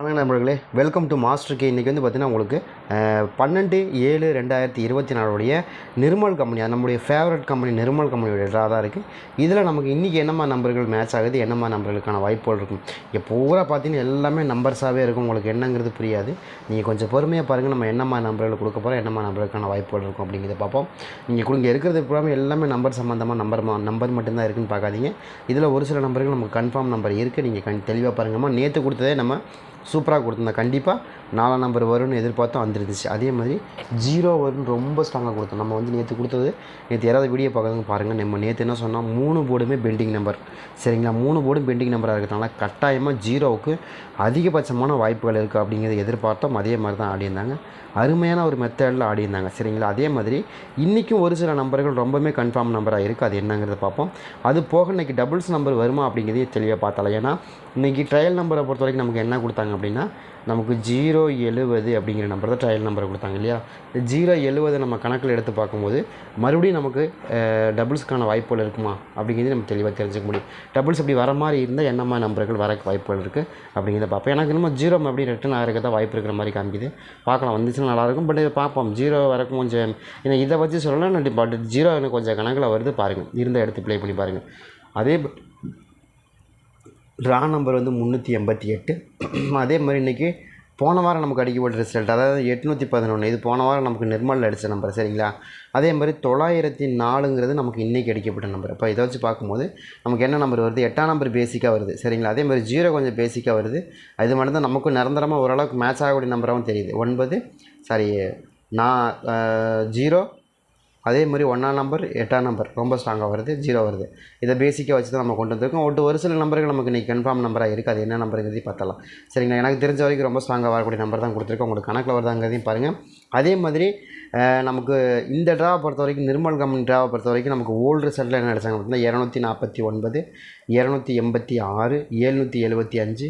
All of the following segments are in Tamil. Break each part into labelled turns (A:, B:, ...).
A: வணக்கம் நண்பர்களே. வெல்கம் டு மாஸ்டர் கே இன்றைக்கி வந்து பார்த்திங்கன்னா உங்களுக்கு பன்னெண்டு ஏழு ரெண்டாயிரத்தி இருபத்தி நாலுடைய நிர்மல் கம்பெனி நம்முடைய ஃபேவரட் கம்பெனி நிர்மல் கம்பெனியுடைய ட்ரா தான் இருக்குது இதில் நமக்கு இன்றைக்கி என்னம்மா நம்பர்கள் மேட்ச் ஆகுது என்னம்மா நம்பர்களுக்கான வாய்ப்புகள் இருக்கும்? இங்கே பூரா பார்த்தீங்கன்னா எல்லாமே நம்பர்ஸாகவே இருக்கும் உங்களுக்கு என்னங்கிறது புரியாது. நீங்கள் கொஞ்சம் பொறுமையாக பாருங்கள் நம்ம என்னம்மா நம்பர்கள் கொடுக்க போகிறோம் என்னம்மா நம்பர்களுக்கான வாய்ப்புகள் இருக்கும் அப்படிங்கிறத பார்ப்போம். நீங்கள் கொடுங்க இருக்கிறது பூராமே எல்லாமே நம்பர் சம்மந்தமாக நம்பர் நம்பர் மட்டும்தான் இருக்குன்னு பார்க்காதீங்க. இதில் ஒரு சில நம்பர்கள் நமக்கு கன்ஃபார்ம் நம்பர் இருக்குது நீங்கள் கண் தெளிவாக பாருங்கம்மா. நேற்று கொடுத்ததே நம்ம சூப்பராக கொடுத்துருந்தேன். கண்டிப்பாக நாலாம் நம்பர் வரும்னு எதிர்பார்த்தோம் வந்துருந்துச்சு. அதே மாதிரி ஜீரோ வரும்னு ரொம்ப ஸ்ட்ராங்காக கொடுத்தோம். நம்ம வந்து நேற்று கொடுத்தது நேற்று யாராவது வீடியோ பார்க்குறவங்க பாருங்கள் நம்ம நேற்று என்ன சொன்னால் மூணு போர்டுமே பெண்டிங் நம்பர் சரிங்களா? மூணு போர்டும் பெண்டிங் நம்பராக இருக்கிறதுனால கட்டாயமாக ஜீரோவுக்கு அதிகபட்சமான வாய்ப்புகள் இருக்குது அப்படிங்கிறத எதிர்பார்த்தோம். அதே மாதிரி தான் ஆடியிருந்தாங்க அருமையான ஒரு மெத்தடில் ஆடியிருந்தாங்க சரிங்களா? அதே மாதிரி இன்றைக்கும் ஒரு சில நம்பர்கள் ரொம்பவுமே கன்ஃபார்ம் நம்பராக இருக்குது அது என்னங்கிறத பார்ப்போம். அது போக இன்றைக்கி டபுள்ஸ் நம்பர் வருமா அப்படிங்கிறதையும் தெளிவாக பார்த்தால ஏன்னா இன்றைக்கி ட்ரையல் நம்பரை பொறுத்த வரைக்கும் நமக்கு என்ன கொடுத்தாங்க அப்படின்னா நமக்கு ஜீரோ எழுபது அப்படிங்கிற நம்பர் தான் ட்ரையல் நம்பர் கொடுத்தாங்க இல்லையா? ஜீரோ எழுபது நம்ம கணக்கில் எடுத்து பார்க்கும்போது மறுபடியும் நமக்கு டபுள்ஸ்க்கான வாய்ப்புகள் இருக்குமா? அப்படிங்கிறது நம்ம தெளிவாக தெரிஞ்சுக்க முடியும். டபுள்ஸ் அப்படி வர மாதிரி இருந்தால் என்னம்மா நம்பர்கள் வர வாய்ப்புகள் இருக்குது அப்படிங்கிறத பார்ப்போம். எனக்கு என்னமோ ஜீரோ அப்படி ரிட்டன் ஆகிறக்க தான் வாய்ப்பு இருக்கிற மாதிரி காமிக்குது. பார்க்கலாம் வந்துச்சுன்னா நல்லாயிருக்கும் பட் பார்ப்போம். ஜீரோ வரக்கும் கொஞ்சம் ஏன்னா இதை வச்சு சொல்லலாம் பட் ஜீரோ எனக்கு கொஞ்சம் கணக்கில் வருது பாருங்கள் இருந்த எடுத்து ப்ளே பண்ணி பாருங்கள் அதே ட்ரா நம்பர் வந்து முந்நூற்றி எண்பத்தி எட்டு. அதே மாதிரி இன்றைக்கி போன வாரம் நமக்கு அடிக்கப்பட்ட ரிசல்ட் அதாவது எட்நூற்றி பதினொன்று இது போன வாரம் நமக்கு நிர்மல் அடித்த நம்பர் சரிங்களா? அதே மாதிரி தொள்ளாயிரத்தி நாலுங்கிறது நமக்கு இன்றைக்கி அடிக்கப்பட்ட நம்பர். இப்போ இதை வச்சு பார்க்கும்போது நமக்கு என்ன நம்பர் வருது? எட்டாம் நம்பர் பேசிக்காக வருது சரிங்களா? அதே மாதிரி ஜீரோ கொஞ்சம் பேசிக்காக வருது. அது மட்டும் தான் நமக்கும் நிரந்தரமாக ஓரளவுக்கு மேட்ச் ஆகக்கூடிய நம்பராகவும் தெரியுது. ஒன்பது சாரி நான் ஜீரோ அதே மாதிரி ஒன்றாம் நம்பர் எட்டாம் நம்பர் ரொம்ப ஸ்ட்ராங்காக வருது ஜீரோ வருது. இதை பேசிக்காக வச்சு தான் நம்ம கொண்டு வந்திருக்கோம். ஒரு ஒரு சில நம்பர்கள் நமக்கு இன்றைக்கி கன்ஃபார்ம் நம்பராக இருக்குது அது என்ன நம்பருங்கிறதையும் பார்த்தலாம் சரிங்களா? எனக்கு தெரிஞ்ச வரைக்கும் ரொம்ப ஸ்ட்ராங்காக வரக்கூடிய நம்பர் தான் கொடுத்துருக்கோம் உங்களுக்கு கணக்கில் வருதாங்கிறதையும் பாருங்கள் அதே மாதிரி நமக்கு இந்த ட்ராவை பொறுத்த வரைக்கும் நிர்மல் கம்பெனி ட்ராவை பொறுத்த வரைக்கும் நமக்கு ஓல்டு ரிசல்ட்டில் என்ன நடிச்சாங்க அப்படின்னா இரநூத்தி நாற்பத்தி ஒன்பது இரநூத்தி எண்பத்தி ஆறு ஏழ்நூற்றி எழுபத்தி அஞ்சு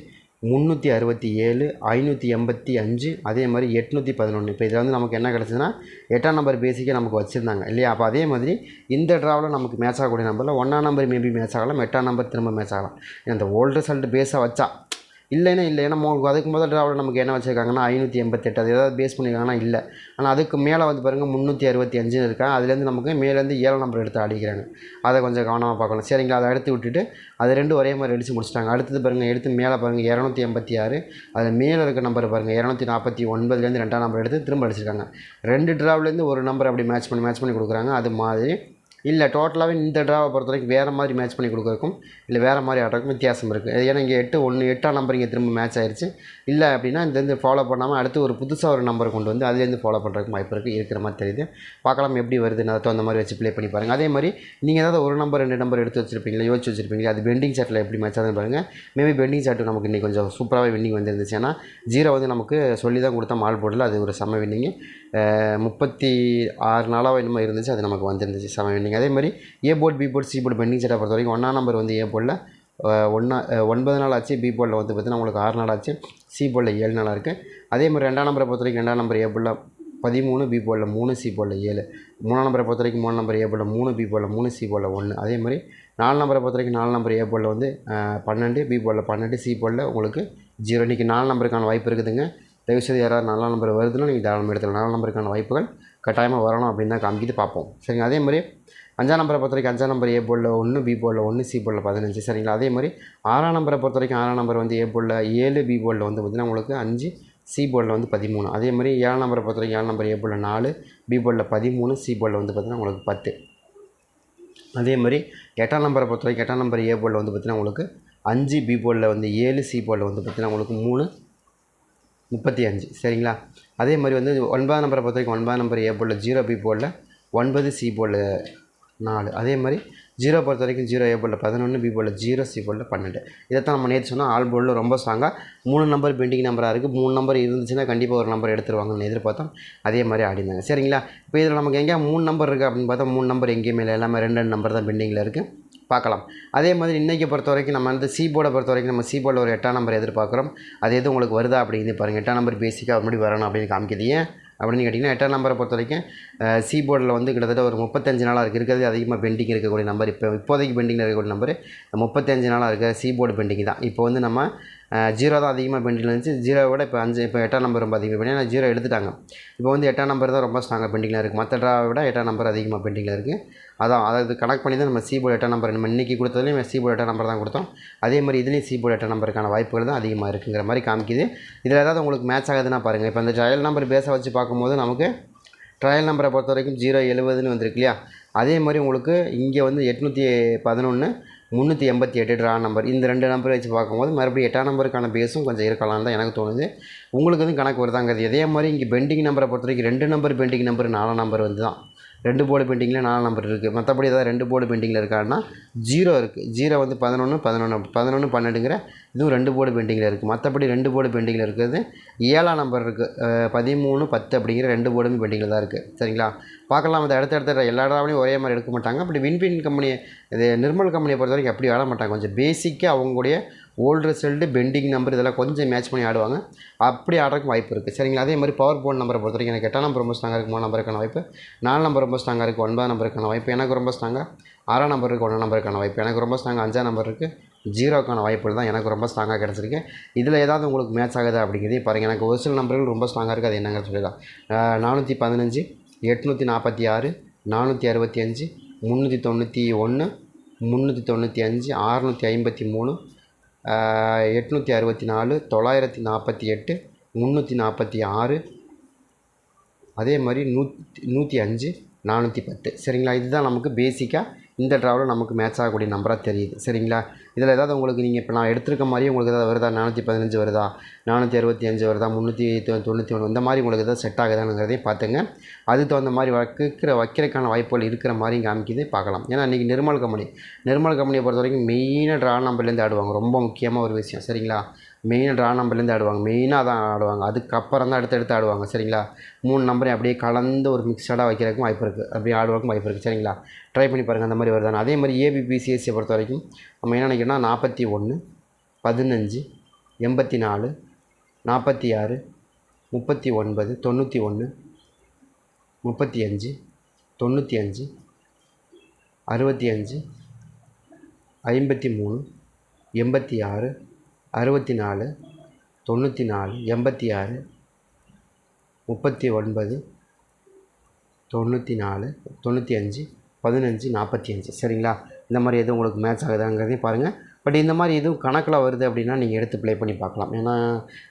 A: முந்நூற்றி அறுபத்தி ஏழு ஐநூற்றி எண்பத்தி அஞ்சு அதே மாதிரி எட்நூற்றி பதினொன்று இப்போ இதில் வந்து நமக்கு என்ன கிடச்சிதுன்னா எட்டாம் நம்பர் பேசிக்காக நமக்கு வச்சுருந்தாங்க இல்லையா? அப்போ அதே மாதிரி இந்த ட்ராவில் நமக்கு மேட்ச் ஆகக்கூடிய நம்பரில் ஒன்றாம் நம்பர் மேபி மேட்ச் ஆகலாம் எட்டாம் நம்பர் திரும்ப மேட்ச் ஆகலாம். இந்த ஓல்டு ரிசல்ட் பேஸாக வச்சா இல்லைன்னா இல்லை. ஏன்னா அதுக்கு முதல் ட்ராவில் நமக்கு என்ன வச்சுருக்காங்கன்னா ஐநூற்றி எண்பத்தெட்டு அது ஏதாவது பேஸ் பண்ணியிருக்காங்கன்னா இல்லை. ஆனால் அதுக்கு மேலே வந்து பாருங்கள் முந்நூற்றி அறுபத்தி அஞ்சுன்னு இருக்கா? அதுலேருந்து நமக்கு மேலேருந்து ஏழு நம்பர் எடுத்து அடிக்கிறாங்க. அதை கொஞ்சம் கவனமாக பார்க்கணும். சரிங்களா? அதை எடுத்து விட்டுட்டு அது ரெண்டும் ஒரே மாதிரி அடித்து முடிச்சிட்டாங்க. அடுத்தது பாருங்கள் எடுத்து மேலே பாருங்கள் இரநூத்தி எண்பத்தி ஆறு. அதில் மேலே இருக்க நம்பர் பாருங்கள் இரநூத்தி நாற்பத்தி ஒன்பதுலேருந்து ரெண்டாம் நம்பர் எடுத்து திரும்ப அடிச்சிருக்காங்க. ரெண்டு ட்ராவ்லேருந்து ஒரு நம்பர் அப்படி மேட்ச் பண்ணி மேட்ச் பண்ணி கொடுக்குறாங்க. அது மாதிரி இல்லை டோட்டலாகவே இந்த ட்ராவை பொறுத்த வரைக்கும் வேறு மாதிரி மேட்ச் பண்ணி கொடுக்குறக்கும் இல்லை வேறு மாதிரி ஆடுறதுக்கும் வித்தியாசம் இருக்குது ஏன்னா இங்கே எட்டு ஒன்று எட்டாம் நம்பர் இங்கே திரும்ப மேட்ச் ஆயிடுச்சு இல்லை அப்படின்னா இந்த ஃபாலோ பண்ணாமல் அடுத்து ஒரு புதுசாக ஒரு நம்பர் கொண்டு வந்து அதுலேருந்து ஃபாலோ பண்ணுறதுக்கு வாய்ப்பு இருக்குது இருக்கிற மாதிரி தெரியுது. பார்க்கலாம் எப்படி வருதுன்னு அதை தகுந்த மாதிரி வச்சு ப்ளே பண்ணி பாருங்கள் அதே மாதிரி நீங்கள் ஏதாவது ஒரு நம்பர் ரெண்டு நம்பர் எடுத்து வச்சிருப்பீங்களா யோசிச்சு வச்சிருப்பீங்களா அது பெண்டிங் சாட்டில் எப்படி மேட்ச் ஆகுதுன்னு பாருங்கள் மேபி பெண்டிங் சாட்டு நமக்கு இன்றைக்கி கொஞ்சம் சூப்பராகவே வின்னிங் வந்துருந்துச்சு. ஏன்னா ஜீரோ வந்து நமக்கு சொல்லி தான் கொடுத்தா மால் போடல அது ஒரு செம வின்னிங்கு முப்பத்தி ஆறு நாளாக என்னமோ இருந்துச்சு அது நமக்கு வந்துருந்துச்சு செம வின்னிங் அதே மாதிரி A board B board C board pending செட்டை பொறுத்த வரைக்கும் ஒன்றா நம்பர் வந்து ஏ போர்டில் ஒன்றா ஒன்பது நாள் ஆச்சு பி போர்டில் வந்து பார்த்தீங்கன்னா உங்களுக்கு ஆறு நாள் ஆச்சு சி போர்டில் ஏழு நாளாக இருக்குது அதே மாதிரி ரெண்டாம் நம்பரை பொறுத்த வரைக்கும் ரெண்டாம் நம்பர் ஏ போர்டில் பதிமூணு பி போர்டில் மூணு சி போர்டில் ஏழு மூணாம் நம்பரை பொறுத்த வரைக்கும் மூணு நம்பர் ஏ போர்டில் மூணு பி போர்டில் மூணு சி போர்டில் ஒன்று அதே மாதிரி நாலு நம்பரை பொறுத்த வரைக்கும் நாலு நம்பர் ஏ போர்டில் வந்து பன்னெண்டு பி போர்டில் பன்னெண்டு சி போர்டில் உங்களுக்கு ஜீரோ இன்றைக்கி நாலு நம்பருக்கான வாய்ப்பு இருக்குதுங்க தயவுசெய்து யாராவது நாலாம் நம்பர் வருதுன்னா நீங்கள் தாராளமாக எடுத்துக்கலாம் நாலாம் நம்பருக்கான வாய்ப்புகள் கட்டாயமாக வரணும் அப்படின்னு தான் காமிக்கிது பார்ப்போம் சரிங்க அதே மாதிரி அஞ்சாம் நம்பரை பொறுத்த வரைக்கும் அஞ்சாம் நம்பர் ஏ போர்டில் ஒன்று பி போர்டில் ஒன்று சி போர்டில் பதினஞ்சு சரிங்களா? அதே மாதிரி ஆறாம் நம்பரை பொறுத்த வரைக்கும் ஆறாம் நம்பர் வந்து ஏ போர்டில் ஏழு பி போர்டில் வந்து பார்த்திங்கன்னா உங்களுக்கு அஞ்சு சி போர்டில் வந்து பதிமூணு. அதே மாதிரி ஏழாம் நம்பரை பொறுத்த வரைக்கும் ஏழாம் நம்பர் ஏ போர்டில் நாலு பி போர்டில் பதிமூணு சி போர்டில் வந்து பார்த்திங்கன்னா உங்களுக்கு பத்து. அதே மாதிரி எட்டாம் நம்பரை பொறுத்த வரைக்கும் எட்டாம் நம்பர் ஏ போர்டில் வந்து பார்த்திங்கன்னா உங்களுக்கு அஞ்சு பி போர்டில் வந்து ஏழு சி போர்டில் வந்து பார்த்திங்கன்னா உங்களுக்கு மூணு முப்பத்தி அஞ்சு சரிங்களா? அதே மாதிரி வந்து ஒன்பதாம் நம்பரை பொறுத்த வரைக்கும் ஒன்பதாம் நம்பர் ஏ போர்டில் ஜீரோ பி போர்டில் ஒன்பது சி போர்டில் நாலு. அதே மாதிரி ஜீரோ பொறுத்த வரைக்கும் ஜீரோ ஏ போர்டில் பதினொன்று பி போர்டில் ஜீரோ சி போர்டில் பன்னெண்டு. இதைத்தான் நம்ம நேற்று சொன்னால் ஆல் போர்டில் ரொம்ப ஸ்ட்ராங்காக மூணு நம்பர் பெண்டிங் நம்பராக இருக்குது மூணு நம்பர் இருந்துச்சுன்னா கண்டிப்பாக ஒரு நம்பர் எடுத்துருவாங்கன்னு எதிர்பார்த்தோம். அதே மாதிரி ஆடினாங்க சரிங்களா? இப்போ இதில் நமக்கு எங்கேயா மூணு நம்பர் இருக்குது அப்படின்னு பார்த்தா மூணு நம்பர் எங்கேயுமே இல்லை. எல்லாமே ரெண்டு ரெண்டு நம்பர் தான் பெண்டிங்கில் இருக்குது பார்க்கலாம். அதே மாதிரி இன்றைக்கி பொறுத்த வரைக்கும் நம்ம வந்து சி போர்டை பொறுத்த வரைக்கும் நம்ம சி போர்டில் ஒரு எட்டாம் நம்பர் எதிர்பார்க்குறோம். அது எதுவும் உங்களுக்கு வருதா அப்படிங்கிறது பாருங்கள் எட்டாம் நம்பர் பேசிக்காக அப்படி வரணும் அப்படின்னு காமிக்கிது. ஏன்? அப்படின்னு கேட்டிங்கன்னா எட்டாம் நம்பரை பொறுத்த வரைக்கும் சி போர்டில் வந்து கிட்டத்தட்ட ஒரு முப்பத்தஞ்சு நாளாக இருக்குது இருக்கிறது அதிகமாக பெண்டிங் இருக்கக்கூடிய நம்பர். இப்போ இப்போதைக்கு பெண்டிங்கில் இருக்கக்கூடிய நம்பர் முப்பத்தஞ்சு நாளாக இருக்கிற சி போர்டு பெண்டிங் தான். இப்போ வந்து நம்ம ஜீரோ தான் அதிகமாக பெண்டிங்கில் இருந்துச்சு. ஜீரோவை விட இப்போ அஞ்சு இப்போ எட்டாம் நம்பர் ரொம்ப அதிகமாக பெண்டிங் ஜீரோ எடுத்துட்டாங்க. இப்போ வந்து எட்டாம் நம்பர் தான் ரொம்ப ஸ்ட்ராங்காக பெண்டிங்கில் இருக்குது மற்ற ட்ராவை விட எட்டாம் நம்பர் அதிகமாக பெண்டிங்கில் இருக்குது அதான் அதாவது கனெக்ட் பண்ணி தான் நம்ம சி போர்டு எட்டாம் நம்பர் நம்ம இன்றைக்கி கொடுத்ததுலேயும் சி போர்டு எட்டாம் நம்பர் தான் கொடுத்தோம். அதே மாதிரி இதுலேயும் சி போர்டு எட்டாம் நம்பருக்கான வாய்ப்புகள் தான் அதிகமாக இருக்குங்கிற மாதிரி காமிக்குது. இதில் ஏதாவது உங்களுக்கு மேட்ச் ஆகுதுன்னா பாருங்கள் இப்போ அந்த ட்ரையல் நம்பர் பேச வச்சு பார்க்கும்போது நமக்கு ட்ரையல் நம்பரை பொறுத்த வரைக்கும் ஜீரோ எழுபதுன்னு வந்திருக்கு இல்லையா? அதே மாதிரி உங்களுக்கு இங்கே வந்து எட்நூற்றி பதினொன்று முந்நூற்றி எண்பத்தி எட்டு ட்ரா நம்பர் இந்த ரெண்டு நம்பர் வச்சு பார்க்கும்போது மறுபடியும் எட்டாம் நம்பருக்கான பேஸும் கொஞ்சம் இருக்கலாம்னு தான் எனக்கு தோணுது. உங்களுக்கு வந்து கணக்கு வருதாங்கிறது? இதே மாதிரி இங்கே பெண்டிங் நம்பரை பொறுத்த வரைக்கும் ரெண்டு நம்பர் பெண்டிங் நம்பர் நாலாம் நம்பர் வந்து தான் ரெண்டு போர்டு பெயிண்டிங்கில் நாலு நம்பர் இருக்குது மற்றபடி ஏதாவது ரெண்டு போர்டு பெயிண்டிங்கில் இருக்கான்னா ஜீரோ இருக்குது ஜீரோ வந்து பதினொன்று பதினொன்று பதினொன்று பன்னெண்டுங்கிற இதுவும் ரெண்டு போர்டு பெயிண்டிங்கில் இருக்குது மற்றபடி ரெண்டு போர்டு பெயிண்டிங்கில் இருக்கிறது ஏழாம் நம்பர் இருக்குது பதிமூணு பத்து அப்படிங்கிற ரெண்டு போர்டுமே பெண்டிங்கில் தான் இருக்குது சரிங்களா? பார்க்கலாம். அது அடுத்தடுத்த எல்லா ட்ராவலையும் ஒரே மாதிரி எடுக்க மாட்டாங்க. அப்படி வின்பின் கம்பெனி இது நிர்மல் கம்பெனியை பொறுத்த வரைக்கும் எப்படி வேலை மாட்டாங்க கொஞ்சம் பேசிக்காக அவங்களுடைய ஓல்டு ரிசல்ட்டு பெண்டிங் நம்பர் இதெல்லாம் கொஞ்சம் மேட்ச் பண்ணி ஆடுவாங்க. அப்படி ஆடுறதுக்கு வாய்ப்பு இருக்குது சரிங்களா? அதே மாதிரி பவர் போர்ட் நம்பரை பொறுத்த வரைக்கும் எனக்கு எட்டாம் நம்பர் ரொம்ப ஸ்ட்ராங்காக இருக்குது மூணு நம்பருக்கான வாய்ப்பு. நாலு நம்பர் ரொம்ப ஸ்ட்ராங்காக இருக்குது ஒன்பதாம் நம்பருக்கான வாய்ப்பு. எனக்கு ரொம்ப ஸ்ட்ராங்காக ஆறாம் நம்பர் இருக்குது ஒன்றாம் நம்பருக்கான வாய்ப்பு. எனக்கு ரொம்ப ஸ்ட்ராங்காக அஞ்சாம் நம்பர் இருக்குது ஜீரோக்கான வாய்ப்புகள் தான் எனக்கு ரொம்ப ஸ்ட்ராங்காக கிடச்சிருக்கு. இதில் ஏதாவது உங்களுக்கு மேட்ச் ஆகுது அப்படிங்கிறதே பாருங்கள் எனக்கு ஒரு சில நம்பர்கள் ரொம்ப ஸ்ட்ராங்காக இருக்குது அது என்னங்க சொல்லிடலாம். நானூற்றி பதினஞ்சு எட்நூற்றி நாற்பத்தி ஆறு நானூற்றி அறுபத்தி அஞ்சு முந்நூற்றி தொண்ணூற்றி ஒன்று முந்நூற்றி தொண்ணூற்றி அஞ்சு அறுநூற்றி ஐம்பத்தி மூணு எட்நூற்றி அறுபத்தி நாலு தொள்ளாயிரத்தி நாற்பத்தி எட்டு முந்நூற்றி நாற்பத்தி ஆறு அதே மாதிரி நூத் நூற்றி அஞ்சு நானூற்றி பத்து. சரிங்களா? இதுதான் நமக்கு பேசிக்காக இந்த ட்ராவில் நமக்கு மேட்ச் ஆகக்கூடிய நம்பராக தெரியுது. சரிங்களா? இதில் ஏதாவது உங்களுக்கு நீங்கள் இப்போ நான் எடுத்திருக்க மாதிரி உங்களுக்கு ஏதாவது வருதா? நானூற்றி பதினஞ்சு வருதா? நானூற்றி அறுபத்தி அஞ்சு வருதா? முந்நூற்றி தொண்ணூற்றி ஒன்று இந்த மாதிரி உங்களுக்கு எதாவது செட் ஆகுதாங்கிறதையும் பார்த்துங்க. அதுக்கு தகுந்த மாதிரி வைக்கிற வைக்கிறதுக்கான வாய்ப்புகள் இருக்கிற மாதிரி காமிக்குது. பார்க்கலாம். ஏன்னா இன்றைக்கி நிர்மல் கம்பெனி. நிர்மல் கம்பெனியை பொறுத்த வரைக்கும் மெயினாக ட்ரா நம்பர்லேருந்து ஆடுவாங்க. ரொம்ப முக்கியமாக ஒரு விஷயம். சரிங்களா? மெயினாக ட்ரா நம்பர்லேருந்து ஆடுவாங்க. மெயினாக தான் ஆடுவாங்க. அதுக்கப்புறம் தான் அடுத்து எடுத்து ஆடுவாங்க. சரிங்களா? மூணு நம்பரையும் அப்படியே கலந்து ஒரு மிக்சடாக வைக்கிறதுக்கும் வாய்ப்பு இருக்குது அப்படியே ஆடுறதுக்கும் வாய்ப்பு இருக்குது சரிங்களா? ட்ரை பண்ணி பாருங்கள் அந்த மாதிரி வருதானே அதே மாதிரி ஏபிபிசிஎஸ்சியை பொறுத்த வரைக்கும் நம்ம என்ன நினைக்கிறோம்னா நாற்பத்தி ஒன்று பதினஞ்சு எண்பத்தி நாலு நாற்பத்தி ஆறு முப்பத்தி ஒன்பது தொண்ணூற்றி ஒன்று முப்பத்தி அஞ்சு தொண்ணூற்றி அஞ்சு அறுபத்தி அஞ்சு ஐம்பத்தி மூணு எண்பத்தி ஆறு அறுபத்தி நாலு தொண்ணூற்றி நாலு எண்பத்தி ஆறு முப்பத்தி ஒன்பது தொண்ணூற்றி நாலு தொண்ணூற்றி அஞ்சு பதினஞ்சு நாற்பத்தி அஞ்சு சரிங்களா? இந்த மாதிரி எதுவும் உங்களுக்கு மேட்ச் ஆகுதாங்கிறதையும் பாருங்கள் பட் இந்த மாதிரி எதுவும் கணக்கில் வருது அப்படின்னா நீங்கள் எடுத்து ப்ளே பண்ணி பார்க்கலாம். ஏன்னா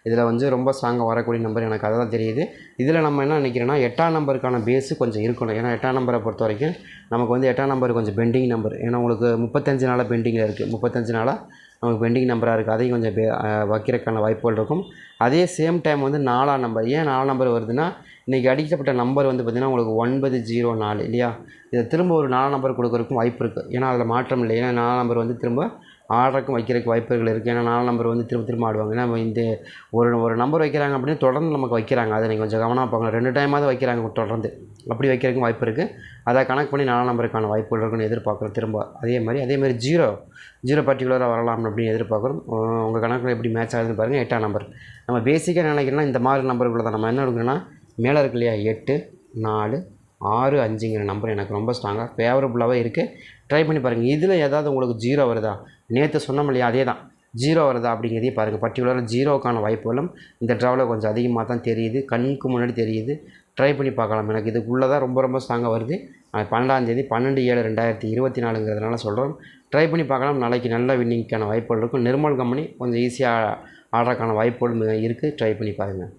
A: இதில் வந்து ரொம்ப ஸ்ட்ராங்காக வரக்கூடிய நம்பர் எனக்கு அதை தான் தெரியுது. இதில் நம்ம என்ன நினைக்கிறோன்னா எட்டாம் நம்பருக்கான பேஸு கொஞ்சம் இருக்கணும். ஏன்னா எட்டாம் நம்பரை பொறுத்த வரைக்கும் நமக்கு வந்து எட்டாம் நம்பர் கொஞ்சம் பெண்டிங் நம்பர் ஏன்னா உங்களுக்கு முப்பத்தஞ்சு நாளாக பெண்டிங்கில் இருக்குது முப்பத்தஞ்சு நாளாக நமக்கு பெண்டிங் நம்பராக இருக்குது அதையும் கொஞ்சம் பே வைக்கிறதுக்கான வாய்ப்புகள் இருக்கும். அதே சேம் டைம் வந்து நாலாம் நம்பர் ஏன் நாலாம் நம்பர் வருதுன்னா இன்றைக்கி அடிக்கப்பட்ட நம்பர் வந்து பார்த்திங்கன்னா உங்களுக்கு ஒன்பது ஜீரோ நாலு இல்லையா? இதை திரும்ப ஒரு நாலாம் நம்பர் கொடுக்குறதுக்கும் வாய்ப்பு இருக்குது ஏன்னா அதில் மாற்றம் இல்லை. ஏன்னா நாலாம் நம்பர் வந்து திரும்ப ஆடுறதுக்கும் வைக்கிறதுக்கு வாய்ப்புகள் இருக்குது ஏன்னா நாலு நம்பர் வந்து திரும்ப திரும்ப ஆடுவாங்க. ஏன்னா இந்த ஒரு ஒரு நம்பர் வைக்கிறாங்க அப்படின்னு தொடர்ந்து நமக்கு வைக்கிறாங்க. அதை நீங்கள் கொஞ்சம் கவனமாக பார்க்கணும். ரெண்டு டைமாவது வைக்கிறாங்க தொடர்ந்து. அப்படி வைக்கிறதுக்கும் வாய்ப்பு இருக்குது அதை கணக்கு பண்ணி நாலு நம்பருக்கான வாய்ப்புகள் இருக்குன்னு எதிர்பார்க்குறோம் திரும்ப. அதே மாதிரி அதே மாதிரி ஜீரோ ஜீரோ பர்டிகுலராக வரலாம் அப்படின்னு எதிர்பார்க்குறோம். உங்கள் கணக்கில் எப்படி மேட்ச் ஆகுதுன்னு பாருங்கள் எட்டாம் நம்பர் நம்ம பேசிக்காக நினைக்கிறோன்னா இந்த மாதிரி நம்பருக்குள்ள தான் நம்ம என்ன எடுக்கணும்னா மேலே இருக்கு இல்லையா? எட்டு நாலு ஆறு அஞ்சுங்கிற நம்பர் எனக்கு ரொம்ப ஸ்ட்ராங்காக ஃபேவரபுளாகவே இருக்குது ட்ரை பண்ணி பாருங்கள் இதில் ஏதாவது உங்களுக்கு ஜீரோ வருதா? நேற்று சொன்னோம் இல்லையா? அதே தான் ஜீரோ வருதா அப்படிங்கிறதையும் பாருங்கள் பர்டிகுலராக ஜீரோக்கான வாய்ப்புகளும் இந்த ட்ராவலில் கொஞ்சம் அதிகமாக தான் தெரியுது. கண்ணுக்கு முன்னாடி தெரியுது. ட்ரை பண்ணி பார்க்கலாம். எனக்கு இதுக்குள்ளே தான் ரொம்ப ரொம்ப ஸ்ட்ராங்காக வருது. பன்னெண்டாந்தேதி பன்னெண்டு ஏழு ரெண்டாயிரத்தி இருபத்தி நாலுங்கிறதுனால சொல்கிறோம் ட்ரை பண்ணி பார்க்கலாம். நாளைக்கு நல்ல வின்னிங்க்கான வாய்ப்புகள் இருக்கும். நிர்மல் கம்பெனி கொஞ்சம் ஈஸியாக ஆடுறதுக்கான வாய்ப்புகள் இருக்குது ட்ரை பண்ணி பாருங்கள்